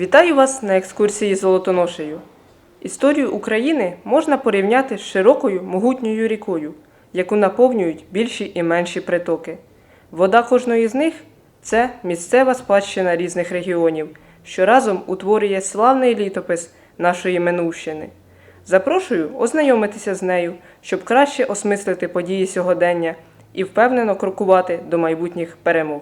Вітаю вас на екскурсії Золотоношею. Історію України можна порівняти з широкою могутньою рікою, яку наповнюють більші і менші притоки. Вода кожної з них це місцева спадщина різних регіонів, що разом утворює славний літопис нашої минувщини. Запрошую ознайомитися з нею, щоб краще осмислити події сьогодення і впевнено крокувати до майбутніх перемог.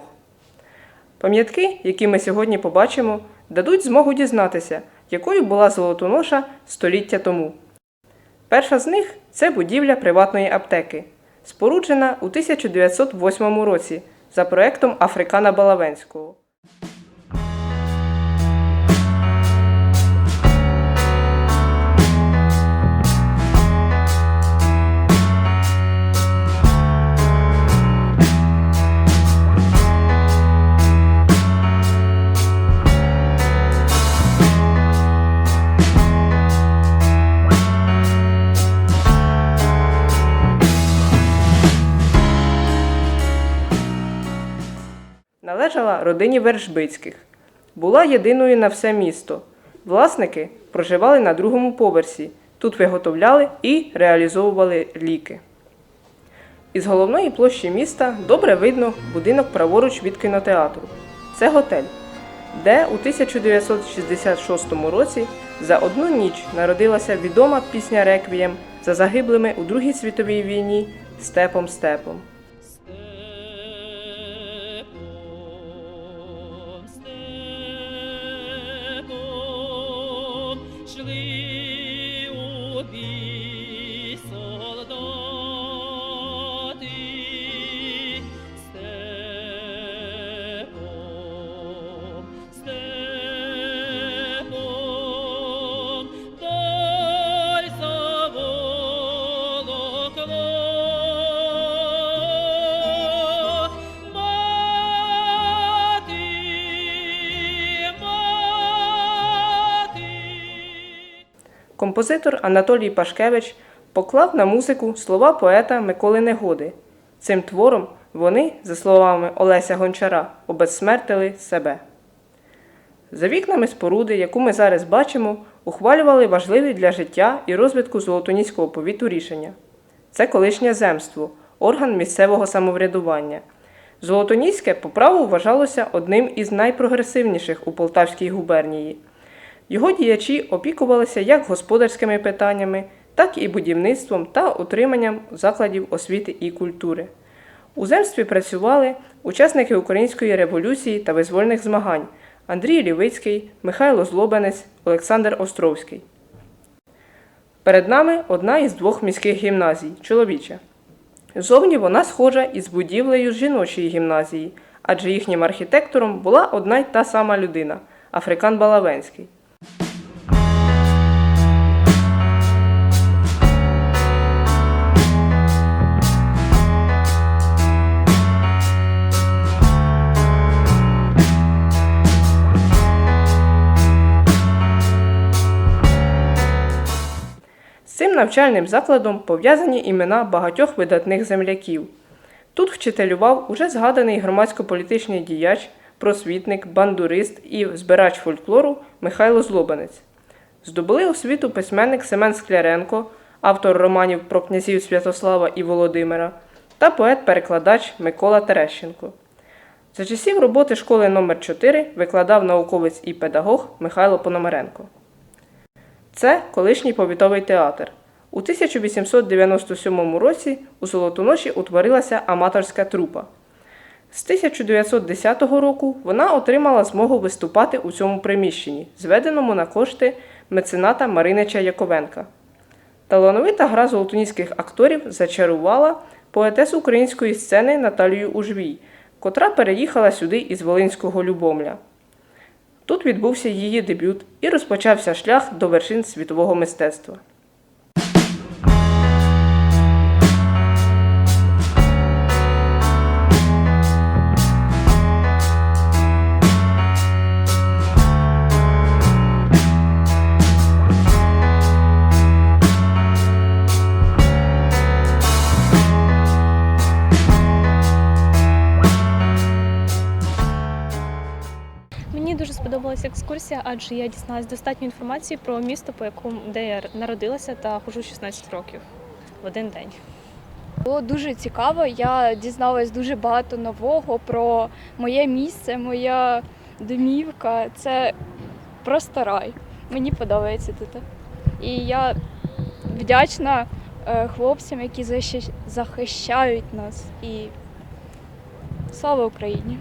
Пам'ятки, які ми сьогодні побачимо, дадуть змогу дізнатися, якою була Золотоноша століття тому. Перша з них це будівля приватної аптеки, споруджена у 1908 році за проектом Африкана Балавенського. Належала родині Вершбицьких. Була єдиною на все місто. Власники проживали на другому поверсі. Тут виготовляли і реалізовували ліки. Із головної площі міста добре видно будинок праворуч від кінотеатру. Це готель, де у 1966 році за одну ніч народилася відома пісня Реквієм за загиблими у Другій світовій війні Степом Степом. Степом у бій солдати. Степом, степом, дай заволокло. Композитор Анатолій Пашкевич поклав на музику слова поета Миколи Негоди. Цим твором вони, за словами Олеся Гончара, обезсмертили себе. За вікнами споруди, яку ми зараз бачимо, ухвалювали важливі для життя і розвитку Золотоніського повіту рішення. Це колишнє земство, орган місцевого самоврядування. Золотоніське по праву вважалося одним із найпрогресивніших у Полтавській губернії. Його діячі опікувалися як господарськими питаннями, так і будівництвом та утриманням закладів освіти і культури. У земстві працювали учасники Української революції та визвольних змагань Андрій Лівицький, Михайло Злобенець, Олександр Островський. Перед нами одна із двох міських гімназій чоловіча. Зовні вона схожа із будівлею жіночої гімназії, адже їхнім архітектором була одна й та сама людина Африкан Балавенський. Навчальним закладом пов'язані імена багатьох видатних земляків. Тут вчителював уже згаданий громадсько-політичний діяч, просвітник, бандурист і збирач фольклору Михайло Злобанець. Здобули освіту письменник Семен Скляренко, автор романів про князів Святослава і Володимира, та поет-перекладач Микола Терещенко. За часів роботи школи номер 4 викладав науковець і педагог Михайло Пономаренко. Це колишній повітовий театр. У 1897 році у Золотоноші утворилася аматорська трупа. З 1910 року вона отримала змогу виступати у цьому приміщенні, зведеному на кошти мецената Маринича Яковенка. Талановита гра золотоніських акторів зачарувала поетесу української сцени Наталію Ужвій, котра переїхала сюди із Волинського Любомля. Тут відбувся її дебют і розпочався шлях до вершин світового мистецтва. Сподобалася екскурсія, адже я дізналась достатньо інформації про місто, по якому де я народилася та хожу 16 років в один день. Було дуже цікаво. Я дізналась дуже багато нового про моє місце, моя домівка. Це просто рай. Мені подобається тут. І я вдячна е, хлопцям, які захищають нас. І слава Україні!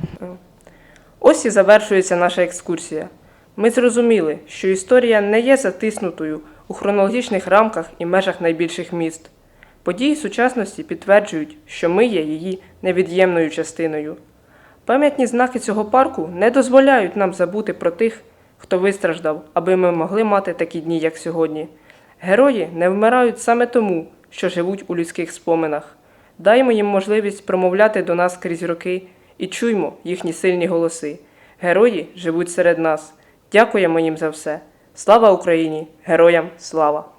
Ось і завершується наша екскурсія. Ми зрозуміли, що історія не є затиснутою у хронологічних рамках і межах найбільших міст. Події сучасності підтверджують, що ми є її невід'ємною частиною. Пам'ятні знаки цього парку не дозволяють нам забути про тих, хто вистраждав, аби ми могли мати такі дні, як сьогодні. Герої не вмирають саме тому, що живуть у людських споминах. Даймо їм можливість промовляти до нас крізь роки і чуймо їхні сильні голоси. Герої живуть серед нас. Дякуємо їм за все. Слава Україні! Героям слава!